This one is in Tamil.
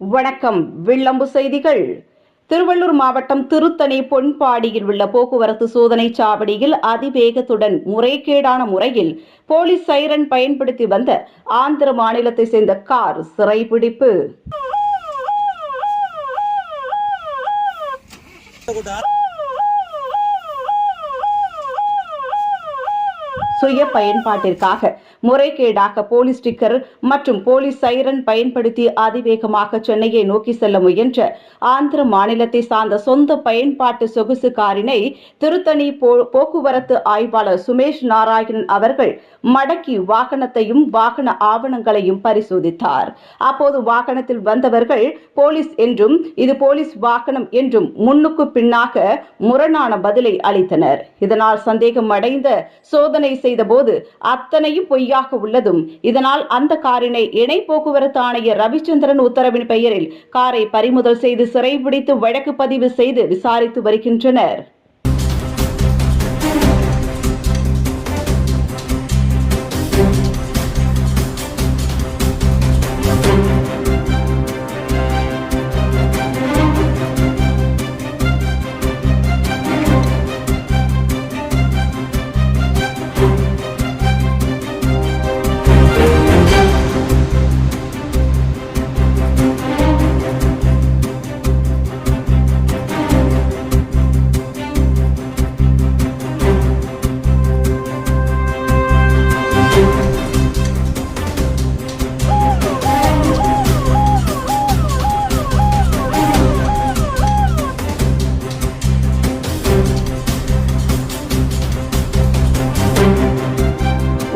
வணக்கம். வில்லம்பு செய்திகள். திருவள்ளூர் மாவட்டம் திருத்தணி பொன்பாடியில் உள்ள போக்குவரத்து சோதனை சாவடியில் அதிவேகத்துடன் முறைகேடான முறையில் போலீஸ் சைரன் பயன்படுத்தி வந்த ஆந்திர மாநிலத்தை சேர்ந்த கார் சிறைபிடிப்பு. சுய பயன்பாட்டிற்காக முறைகேடாக போலீஸ் ஸ்டிக்கர் மற்றும் போலீஸ் சைரன் பயன்படுத்தி அதிவேகமாக சென்னையை நோக்கி செல்ல முயன்ற ஆந்திர மாநிலத்தை சார்ந்த சொந்த பயன்பாட்டு சொகுசு காரினை திருத்தணி போக்குவரத்து ஆய்வாளர் சுமேஷ் நாராயணன் அவர்கள் மடக்கி வாகனத்தையும் வாகன ஆவணங்களையும் பரிசோதித்தார். அப்போது வாகனத்தில் வந்தவர்கள் போலீஸ் என்றும் இது போலீஸ் வாகனம் என்றும் முன்னுக்கு பின்னாக முரணான பதிலை அளித்தனர். இதனால் சந்தேகம் அடைந்த சோதனை செய்தபோது அத்தனையும் பொய்யாக உள்ளதும். இதனால் அந்த காரினை இணை போக்குவரத்து ஆணையர் ரவிச்சந்திரன் உத்தரவின் பெயரில் காரை பறிமுதல் செய்து சிறைபிடித்து வழக்கு பதிவு செய்து விசாரித்து வருகின்றனர்.